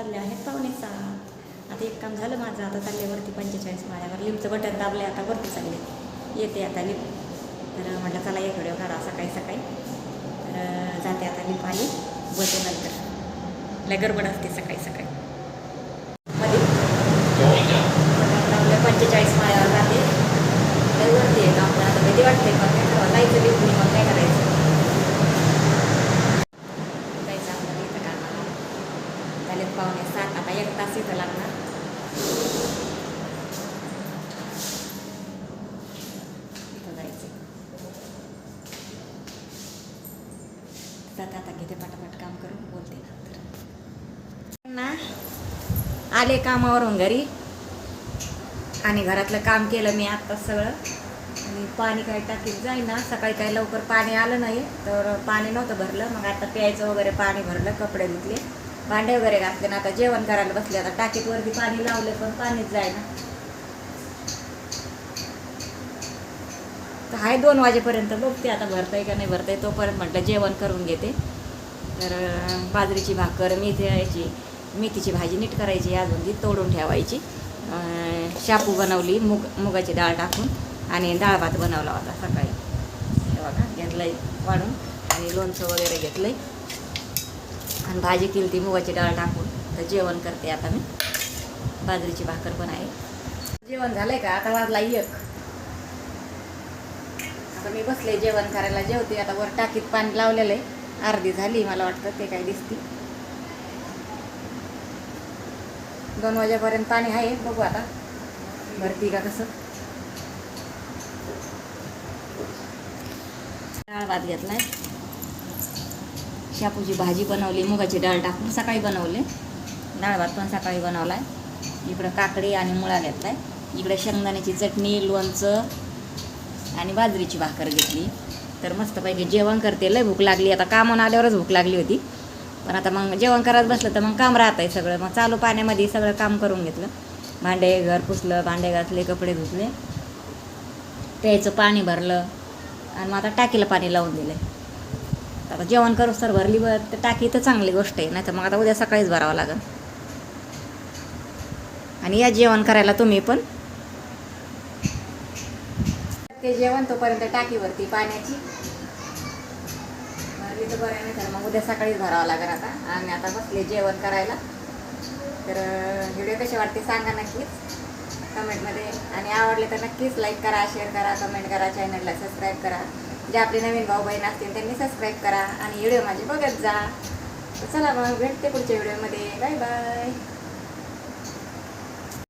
वाजले आहेत पावणे सात. आता एक काम झालं माझं आता चालले वरती पंचेचाळीस माळ्यावर लिमचं बटन दाबले आता वरती चालले येते आता लिप तर म्हटलं चला एक व्हिडिओ काढा सकाळी सकाळी. तर जाते आता लिप आली बोलते नंतर. लय गडबड असते सकाळी सकाळी. मध्ये. पंचेचाळीस माळ्यावर जाते. लय वरती आहे काम पण आता भीती वाटते पण काय करावं जायचं लिप मग काय करायचं जायचं आपल्याला इथं कामाला झाले पावणे सात आता एक तास इथं लागणार इथं जायचं जाता आता घेते काम करून बोलते नंतर ना आले कामावरून घरी. आणि घरातलं काम केलं मी आत्ताच सगळं. आणि पाणी काय टाकीत जाईना. सकाळी काही लवकर पाणी आलं नाही तर पाणी नव्हतं भरलं. मग आता प्यायचं वगैरे पाणी भरलं कपडे धुतले. भांडे वगैरे घातले ना आता जेवण करायला बसले आता टाकीत वरती पाणी लावले पण पाणीच जायना तर आहे दोन वाजेपर्यंत बघते आता भरतंय का नाही भरतंय तोपर्यंत म्हटलं जेवण करून घेते. तर बाजरीची भाकर मेथी मेथीची भाजी नीट करायची अजून ती तोडून ठेवायची. शापू बनवली मुग मुगाची डाळ टाकून आणि डाळ भात बनवला होता सकाळी. हे बघा घेतलंय वाढून आणि लोणचं वगैरे घेतलंय. आणि भाजी केली ती मुगाची डाळ टाकून. तर जेवण करते आता मी. बाजरीची भाकर पण आहे. जेवण झालंय का? आता वाजला एक. आता मी बसले जेवण करायला. जेवते. आता वर टाकीत पाणी लावलेलं आहे. अर्धी झाली मला वाटतं. ते काय दिसते. दोन वाजेपर्यंत पाणी आहे. बघू आता. भरती का कसं? डाळ भात घेतलाय. शापूची भाजी बनवली मुगाची डाळ टाकून सकाळी बनवले. डाळ भात पण सकाळी बनवलाय. इकडं काकडी आणि मुळा घेतलाय. इकडे शेंगदाण्याची चटणी लोणचं आणि बाजरीची भाकर घेतली. तर मस्तपैकी जेवण करते. लय भूक लागली. आता कामावर आल्यावरच भूक लागली होती. पण आता मग जेवण करत बसलं तर मग काम राहत आहे सगळं. मग चालू पाण्यामध्ये सगळं काम करून घेतलं. भांडे घर पुसलं भांडे घातले कपडे धुतले. प्यायचं पाणी भरलं. आणि मग आता टाकीला पाणी लावून दिलं आता जेवण करू सर भरली बर तर टाकी तर चांगली गोष्ट आहे नाही तर मग आता उद्या सकाळीच भरावं लागेल. आणि या जेवण करायला तुम्ही पण. ते जेवण तोपर्यंत टाकीवरती पाण्याची. भरली तर बरं नाही तर मग उद्या सकाळीच भरावं लागेल आता. आणि आता बसले जेवण करायला. तर व्हिडिओ कसे वाटते सांगा नक्कीच. कमेंटमध्ये. आणि आवडले तर नक्कीच लाईक करा शेअर करा कमेंट करा चॅनलला सबस्क्राईब करा. जे आपले नवीन भाऊ बहीण असतील त्यांनी सबस्क्राईब करा आणि व्हिडिओ माझे बघत जा. चला मग भेटते पुढच्या व्हिडिओमध्ये बाय बाय